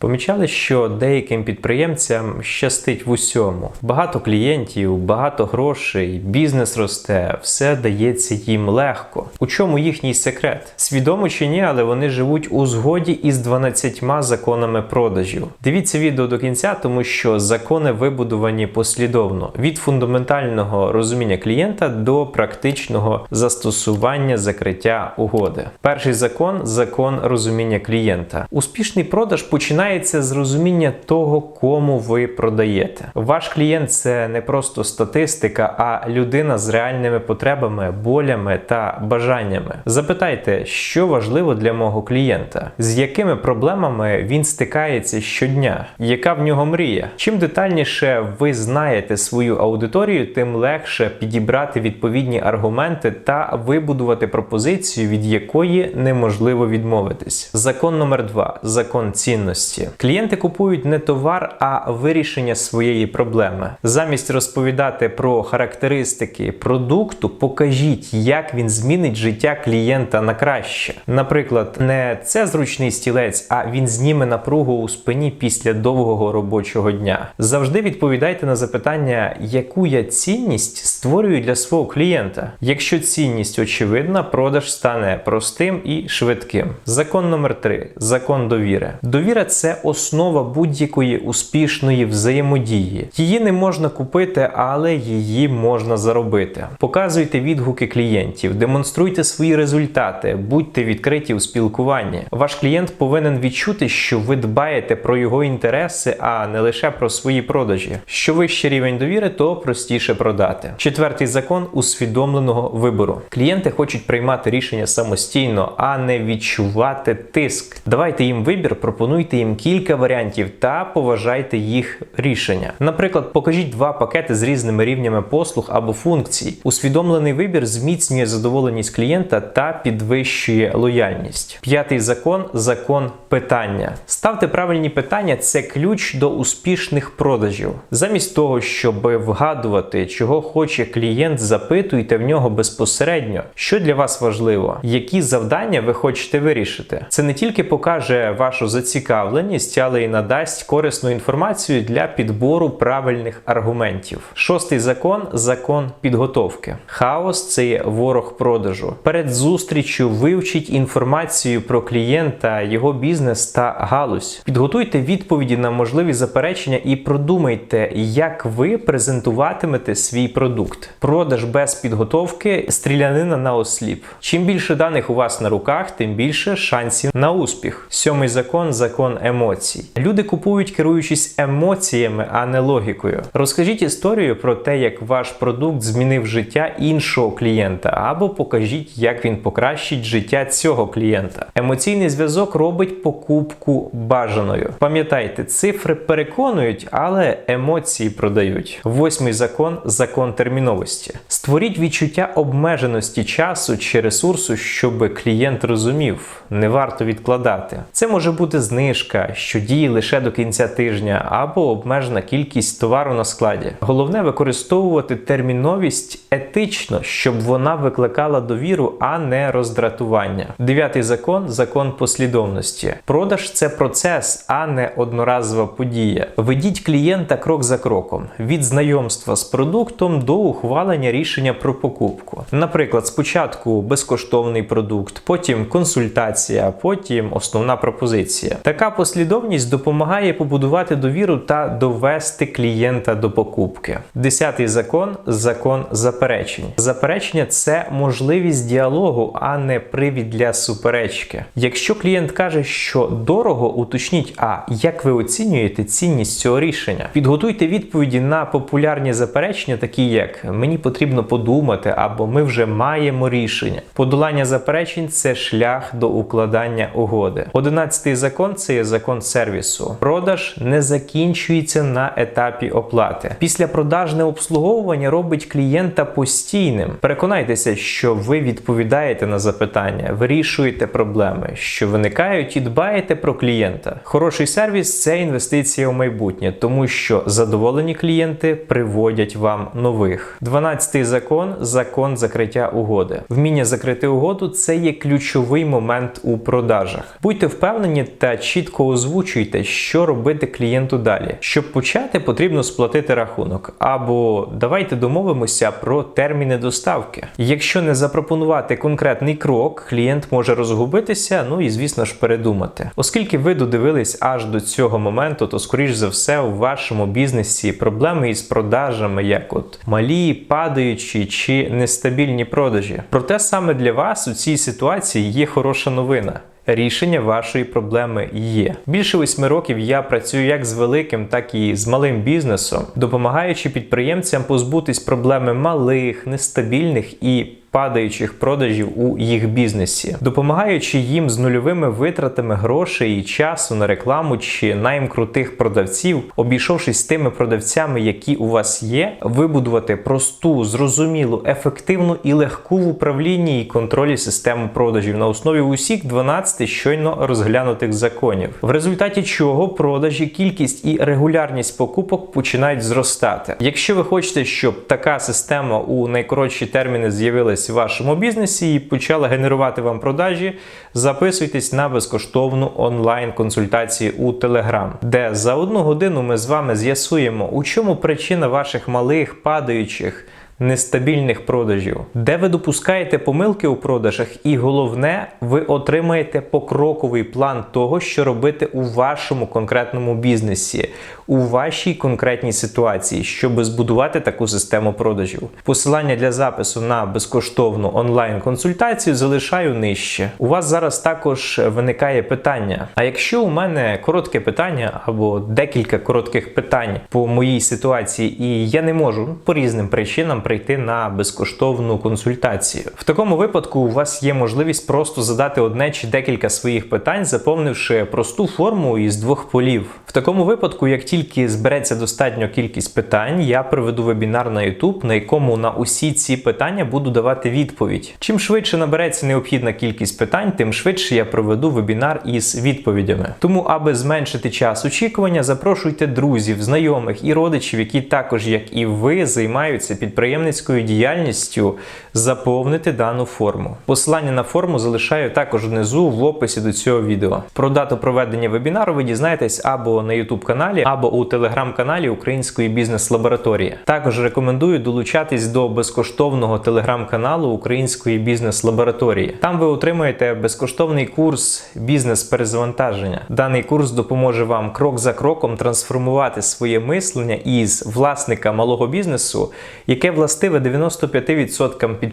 Помічали, що деяким підприємцям щастить в усьому. Багато клієнтів, багато грошей, бізнес росте, все дається їм легко. У чому їхній секрет? Свідомо чи ні, але вони живуть у згоді із 12 законами продажів. Дивіться відео до кінця, тому що закони вибудовані послідовно від фундаментального розуміння клієнта до практичного застосування закриття угоди. Перший закон закон розуміння клієнта. Успішний продаж починається з розуміння того, кому ви продаєте. Ваш клієнт це не просто статистика, а людина з реальними потребами, болями та бажаннями. Запитайте, що важливо для мого клієнта, з якими проблемами він стикається щодня, яка в нього мрія. Чим детальніше ви знаєте свою аудиторію, тим легше підібрати відповідні аргументи та вибудувати пропозицію, від якої неможливо відмовитись. Закон номер два закон цінності. Клієнти купують не товар, а вирішення своєї проблеми. Замість розповідати про характеристики продукту, покажіть, як він змінить життя клієнта на краще. Наприклад, не це зручний стілець, а він зніме напругу у спині після довгого робочого дня. Завжди відповідайте на запитання, яку я цінність створюю для свого клієнта. Якщо цінність очевидна, продаж стане простим і швидким. Закон номер 3 закон довіри. Довіра це основа будь-якої успішної взаємодії. Її не можна купити, але її можна заробити. Показуйте відгуки клієнтів, демонструйте свої результати, будьте відкриті у спілкуванні. Ваш клієнт повинен відчути, що ви дбаєте про його інтереси, а не лише про свої продажі. Що вищий рівень довіри, то простіше продати. Четвертий закон усвідомленого вибору. Клієнти хочуть приймати рішення самостійно, а не відчувати тиск. Давайте їм вибір, пропонуйте їм кілька варіантів та поважайте їх рішення. Наприклад, покажіть два пакети з різними рівнями послуг або функцій. Усвідомлений вибір зміцнює задоволеність клієнта та підвищує лояльність. П'ятий закон закон питання. Ставте правильні питання це ключ до успішних продажів. Замість того, щоб вгадувати, чого хоче клієнт, запитуйте в нього безпосередньо, що для вас важливо, які завдання ви хочете вирішити. Це не тільки покаже вашу зацікавленість, але й надасть корисну інформацію для підбору правильних аргументів. Шостий закон закон підготовки. Хаос це є ворог продажу. Перед зустрічю вивчіть інформацію про клієнта, його бізнес та галузь. Підготуйте відповіді на можливі заперечення і продумайте, як ви презентуватимете свій продукт. Продаж без підготовки стрілянина на осліп. Чим більше даних у вас на руках, тим більше шансів на успіх. Сьомий закон закон емоцій. Люди купують керуючись емоціями, а не логікою. Розкажіть історію про те, як ваш продукт змінив життя іншого клієнта, або покажіть, як він покращить життя цього клієнта. Емоційний зв'язок робить покупку бажаною. Пам'ятайте, цифри переконують, але емоції продають. Восьмий закон закон терміновості. Створіть відчуття обмеженості часу чи ресурсу, щоб клієнт розумів, не варто відкладати. Це може бути знижка, що діє лише до кінця тижня, або обмежена кількість товару на складі. Головне використовувати терміновість етично, щоб вона викликала довіру, а не роздратування. Дев'ятий закон закон послідовності. Продаж це процес, а не одноразова подія. Ведіть клієнта крок за кроком від знайомства з продуктом до ухвалення рішення про покупку. Наприклад, спочатку безкоштовний продукт, потім консультація, потім основна пропозиція. Така послідовність допомагає побудувати довіру та довести клієнта до покупки. Десятий закон закон заперечень. Заперечення це можливість діалогу, а не привід для суперечки. Якщо клієнт каже, що дорого, уточніть, а як ви оцінюєте цінність цього рішення? Підготуйте відповіді на популярні заперечення, такі як мені потрібно подумати, або ми вже маємо рішення. Подолання заперечень це шлях до укладання угоди. Одинадцятий закон це є закон сервісу. Продаж не закінчується на етапі оплати. Після продажне обслуговування робить клієнта постійним. Переконайтеся, що ви відповідаєте на запитання, вирішуєте проблеми, що виникають, і дбаєте про клієнта. Хороший сервіс це інвестиція у майбутнє, тому що задоволені клієнти приводять вам нових. Дванадцятий закон закон закриття угоди. Вміння закрити угоду це є ключовий момент у продажах. Будьте впевнені та чітко озвучуйте, що робити клієнту далі. Щоб почати, потрібно сплатити рахунок. Або давайте домовимося про терміни доставки. Якщо не запропонувати конкретний крок, клієнт може розгубитися, ну і звісно ж передумати. Оскільки ви додивились аж до цього моменту, то скоріш за все у вашому бізнесі проблеми із продажами, як от малі, падаючі чи нестабільні продажі. Проте саме для вас у цій ситуації є хороша новина. Рішення вашої проблеми є. Більше восьми років я працюю як з великим, так і з малим бізнесом, допомагаючи підприємцям позбутись проблеми малих, нестабільних і падаючих продажів у їх бізнесі, допомагаючи їм з нульовими витратами грошей і часу на рекламу чи найм крутих продавців, обійшовшись з тими продавцями, які у вас є, вибудувати просту, зрозумілу, ефективну і легку в управлінні і контролі систему продажів на основі усіх 12 щойно розглянутих законів, в результаті чого продажі, кількість і регулярність покупок починають зростати. Якщо ви хочете, щоб така система у найкоротші терміни з'явилась в вашому бізнесі і почала генерувати вам продажі, записуйтесь на безкоштовну онлайн-консультацію у Telegram, де за одну годину ми з вами з'ясуємо, у чому причина ваших малих падаючих. Нестабільних продажів, де ви допускаєте помилки у продажах, і головне, ви отримаєте покроковий план того, що робити у вашому конкретному бізнесі, у вашій конкретній ситуації, щоб збудувати таку систему продажів. Посилання для запису на безкоштовну онлайн-консультацію залишаю нижче. У вас зараз також виникає питання: а якщо у мене коротке питання або декілька коротких питань по моїй ситуації, і я не можу по різним причинам прийти на безкоштовну консультацію. В такому випадку у вас є можливість просто задати одне чи декілька своїх питань, заповнивши просту форму із двох полів. В такому випадку, як тільки збереться достатньо кількість питань, я проведу вебінар на YouTube, на якому на усі ці питання буду давати відповідь. Чим швидше набереться необхідна кількість питань, тим швидше я проведу вебінар із відповідями. Тому, аби зменшити час очікування, запрошуйте друзів, знайомих і родичів, які також, як і ви, займаються підприємницькою діяльністю, заповнити дану форму. Посилання на форму залишаю також внизу в описі до цього відео. Про дату проведення вебінару ви дізнаєтесь або на YouTube каналі, або у телеграм-каналі Української бізнес-лабораторії. Також рекомендую долучатись до безкоштовного телеграм-каналу Української бізнес-лабораторії. Там ви отримаєте безкоштовний курс бізнес-перезавантаження. Даний курс допоможе вам крок за кроком трансформувати своє мислення із власника малого бізнесу, яке властиве 95% підприємців.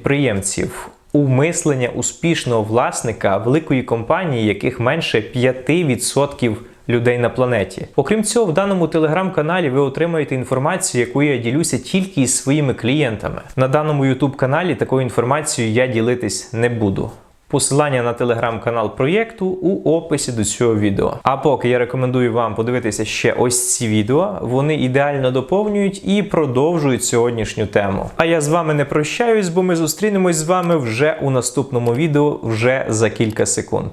У мислення успішного власника великої компанії, яких менше 5% людей на планеті. Окрім цього, в даному телеграм-каналі ви отримаєте інформацію, яку я ділюся тільки із своїми клієнтами. На даному ютуб каналі такою інформацією я ділитись не буду. Посилання на телеграм-канал проєкту у описі до цього відео. А поки я рекомендую вам подивитися ще ось ці відео, вони ідеально доповнюють і продовжують сьогоднішню тему. А я з вами не прощаюсь, бо ми зустрінемось з вами вже у наступному відео вже за кілька секунд.